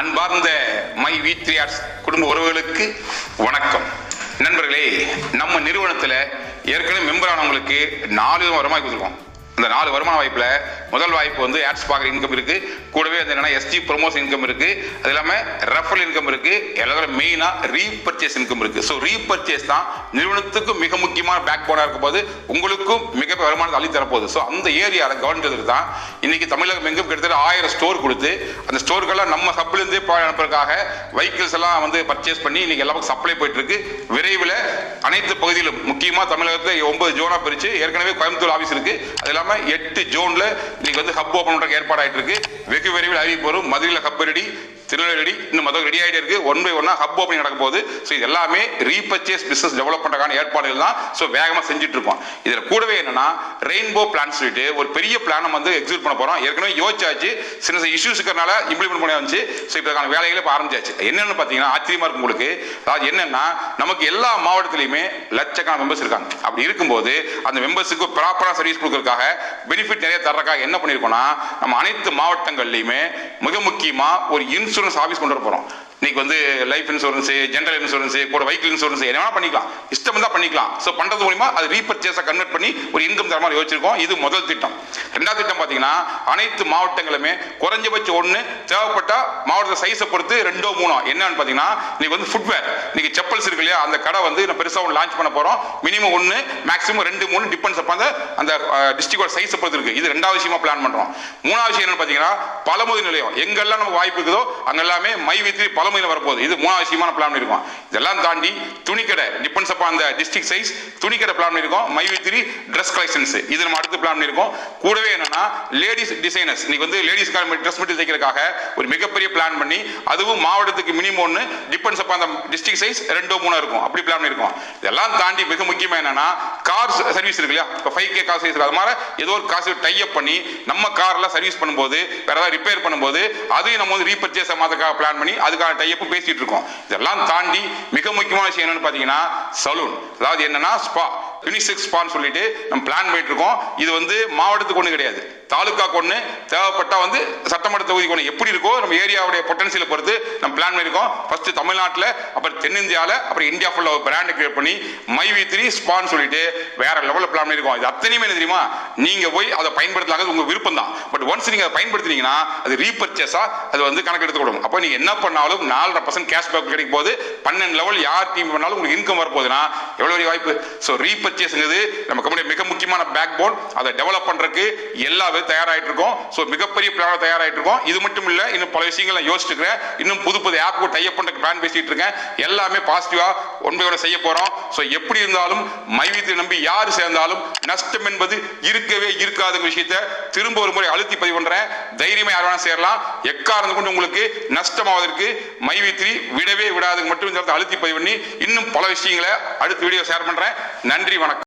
அன்பார்ந்த my V three arts குடும்ப உறவுகளுக்கு வணக்கம். நண்பர்களே நம்ம நிறுவனத்தில் ஏற்கனவே மெம்பர் ஆனவங்களுக்கு நாலு விதமாக வருமானம் கொடுத்துருக்கோம். அந்த நாலு வருமான வாய்ப்பில் முதல் வாய்ப்பு வந்து ஆட்ஸ் பார்க்குற இன்கம் இருக்குது கூடவே வந்து என்னன்னா எஸ்டி ப்ரொமோஷன் இன்கம் இருக்குது அது இல்லாமல் ரெஃபரல் இன்கம் இருக்குது எல்லாத்தோட மெயினாக ரீபர்ச்சேஸ் இன்கம் இருக்குது ஸோ ரீபர்ச்சேஸ் தான் நிறுவனத்துக்கும் மிக முக்கியமான பேக் போனாக இருக்கும் போது உங்களுக்கும் மிக வருமானத்தை அள்ளி தரப்போகுது. ஸோ அந்த ஏரியாவில் கவனிச்சதுக்கு தான் இன்னைக்கு தமிழகம் எங்கும் கிட்டத்தட்ட ஆயிரம் ஸ்டோர் கொடுத்து அந்த ஸ்டோருக்கெல்லாம் நம்ம சப்லேருந்து அனுப்புறதுக்காக வெஹிக்கிள்ஸ் எல்லாம் வந்து பர்ச்சேஸ் பண்ணி இன்னைக்கு எல்லாருக்கும் சப்ளை போயிட்டுருக்கு விரைவில் அனைத்து பகுதியிலும் முக்கியமாக தமிழகத்தில் ஒன்பது ஜோனாக பிரித்து ஏற்கனவே கோயம்புத்தூர் ஆஃபீஸ் இருக்குது அது இல்லாமல் இல்லாம எட்டு ஜோன்ல இன்னைக்கு வந்து ஹப் ஓப்பன் பண்றதுக்கு ஏற்பாடு ஆயிட்டு இருக்கு வெகு விரைவில் அறிவிப்பு வரும். மதுரையில் ஹப் ரெடி திருநெல்வேலி இன்னும் மொத்தம் ரெடி ஆகிட்டே இருக்கு. ஒன் பை ஒன்னா ஹப் ஓப்பனிங் நடக்கும் போது ஸோ இது எல்லாமே ரீபர்ச்சேஸ் பிஸ்னஸ் டெவலப் பண்றதுக்கான ஏற்பாடுகள் தான். ஸோ வேகமாக செஞ்சுட்டு இருக்கோம். இதில் கூடவே என்னன்னா ரெயின்போ பிளான் சொல்லிட்டு ஒரு பெரிய பிளானை வந்து எக்ஸிக்யூட் பண்ண போகிறோம் ஏற்கனவே யோசிச்சாச்சு. சின்ன சின்ன இஷ்யூஸ் இருக்கிறனால இம்ப்ளிமெண்ட் பண்ண வந்துச்சு. ஸோ இப்போ இதுக்கான வேலைகளை இப்போ ஆரம்பிச்சாச்சு. என்னென்னு பார்த்தீங்கன்னா ஆச்சரியமா இருக்கும் உங்களுக்கு. அதாவது என்னென்னா நமக்கு எல்லா மாவட்டத்திலையுமே லட்சக்கணக்கான மெம்பர்ஸ் இருக்காங்க. அப்படி இருக்கும்போது அந்த மெம்பர்ஸுக்கு ப்ராப்பராக சர்வீஸ் கொடுக்கறதுக்காக பெனிஃபிட் நிறைய தர்றதுக்காக என்ன பண்ணியிருக்கோம்னா நம்ம அனைத்து மாவட்டங்கள்லையுமே மிக முக்கியமாக ஒரு இன்சூரன்ஸ் ஆஃபீஸ் கொண்டு வர போறோம். இன்னைக்கு வந்து லைஃப் இன்சூரன்ஸ் ஜென்ரல் இன்சூரன்ஸ் கூட வெஹிக்கிள் இன்சூரன்ஸ் என்ன பண்ணிக்கலாம். இஷ்டம் தான் பண்ணிக்கலாம். ஸோ பண்றது மூலியமா அது ரீபர்ச்சேஸை கன்வெர்ட் பண்ணி ஒரு இன்கம் தர மாதிரி யோசிச்சிருக்கோம். இது முதல் திட்டம். ரெண்டாவது திட்டம் பார்த்தீங்கன்னா அனைத்து மாவட்டங்களுமே குறைஞ்சபட்சம் ஒன்று தேவைப்பட்டால் மாவட்ட சைஸை பொறுத்து ரெண்டோ மூணோ. என்னன்னு பார்த்தீங்கன்னா இன்னைக்கு வந்து ஃபுட்வேர் இன்னைக்கு செப்பல்ஸ் இருக்கு இல்லையா? அந்த கடை வந்து நம்ம பெருசாக ஒன்று லான்ச் பண்ண போறோம். மினிமம் ஒன்று மேக்ஸிமம் ரெண்டு மூணு டிபெண்ட்ஸ் அப்போ அந்த டிஸ்ட்ரிக்டோட சைஸை பொறுத்து இருக்கு. இது ரெண்டாவது விஷயமா பிளான் பண்றோம். மூணாவது விஷயம் என்னன்னு பார்த்தீங்கன்னா பழமுதி நிலையம். எங்கெல்லாம் நமக்கு வாய்ப்பு இருக்குதோ அங்கெல்லாமே மை வித்ரி பழமுதியில் வரப்போகுது. இது மூணாவது விஷயமான பிளான் பண்ணிருக்கோம் இதெல்லாம் தாண்டி துணிக்கடை டிபெண்ட்ஸ் அப்போ அந்த டிஸ்ட்ரிக்ட் சைஸ் துணிக்கடை பிளான் பண்ணிருக்கோம் மை வித்ரி ட்ரெஸ் கலெக்ஷன்ஸ் இது நம்ம அடுத்து பிளான் இருக்கும் கூடவே என்னன்னா லேடிஸ் டிசைனர்ஸ் இன்னைக்கு வந்து லேடிஸ்க்கான ட்ரெஸ் மெட்டீரியல் தைக்கிறதுக்காக ஒரு மிகப்பெரிய பிளான் பண்ணி அதுவும் மாவட்டத்துக்கு மினிமம் ஒன்று டிபெண்ட்ஸ் அப்போ அந்த டிஸ்ட்ரிக் சைஸ் ரெண்டோ மூணோ இருக்கும். அப்படி பிளான் இருக்கும் இதெல்லாம் தாண்டி மிக முக்கியமாக என்னன்னா கார் சர்வீஸ் இருக்கு இல்லையா? இப்போ ஃபைவ் கே கார் சர்வீஸ் அது மாதிரி ஏதோ ஒரு காசு டை அப் பண்ணி நம்ம கார்லாம் சர்வீஸ் பண்ணும்போது வேற ஏதாவது ரிப்பேர் பண்ணும்போது அதையும் நம்ம வந்து ரீபர்ச்சேஸ் மாதக்காக பிளான் பண்ணி அதுக்கான டைப்பும் பேசிட்டு இருக்கோம். இதெல்லாம் தாண்டி மிக முக்கியமான விஷயம் என்னன்னு பார்த்தீங்கன்னா சலூன். அதாவது என்னன்னா ஸ்பா. யூனிசெக்ஸ் ஸ்பான்னு சொல்லிட்டு நம்ம பிளான் பண்ணிட்டு இருக்கோம் இது வந்து மாவட்டத்துக்கு ஒன்று கிடையாது. தாலுக்காக்கு ஒன்று தேவைப்பட்டா வந்து சட்டமன்ற தொகுதிக்கு ஒன்று எப்படி இருக்கோ நம்ம ஏரியாவுடைய பொட்டன்சியலை பொறுத்து நம்ம பிளான் பண்ணியிருக்கோம். ஃபர்ஸ்ட் தமிழ்நாட்டில் அப்புறம் தென்னிந்தியாவில் அப்புறம் இந்தியா ஃபுல்லாக ஒரு பிராண்ட் கிரியேட் பண்ணி மை வி த்ரீ ஸ்பான் சொல்லிட்டு வேற லெவலில் பிளான் பண்ணியிருக்கோம். இது அத்தனையுமே என்ன தெரியுமா? நீங்கள் போய் அதை பயன்படுத்தலாங்கிறது உங்கள் விருப்பம் தான். பட் ஒன்ஸ் நீங்கள் அதை பயன்படுத்தினீங்கன்னா அது ரீபர்ச்சேஸாக அது வந்து கணக்கு எடுத்துக்கணும் அப்போ நீங்கள் என்ன பண்ணாலும் நாலரை பர்சன்ட் கேஷ்பேக் கிடைக்கும் போது பன்னெண்டு லெவல் யார் டீம் பண்ணாலும் உங்களுக்கு இன்கம் வரப்போகுதுன்னா எவ்வளோ பெரிய வாய்ப்பு? ஸோ ரீபர் ரீபர்ச்சேஸ்ங்கிறது நம்ம கம்பெனி மிக முக்கியமான பேக் போன் அதை டெவலப் பண்றதுக்கு எல்லாமே வித தயாராயிட்டு இருக்கோம் ஸோ மிகப்பெரிய பிளான் தயாராயிட்டு இருக்கோம் இது மட்டும் இல்ல இன்னும் பல விஷயங்கள் நான் யோசிச்சுட்டு இருக்கிறேன் இன்னும் புது புது ஆப் டைப் பண்ணுறதுக்கு பிளான் பேசிட்டு இருக்கேன் எல்லாமே பாசிட்டிவா ஒன்பையோட செய்ய போறோம். ஸோ எப்படி இருந்தாலும் மைவீத்தை நம்பி யார் சேர்ந்தாலும் நஷ்டம் என்பது இருக்கவே இருக்காத விஷயத்த திரும்ப ஒரு முறை அழுத்தி பதிவு பண்றேன். தைரியமா யார் வேணா சேரலாம். எக்காரந்து கொண்டு உங்களுக்கு நஷ்டமாவதற்கு மைவித்ரி விடவே விடாது மட்டும் இந்த அழுத்தி பதிவு பண்ணி இன்னும் பல விஷயங்களை அடுத்த வீடியோ ஷேர் பண்றேன். நன்றி வணக்கம்.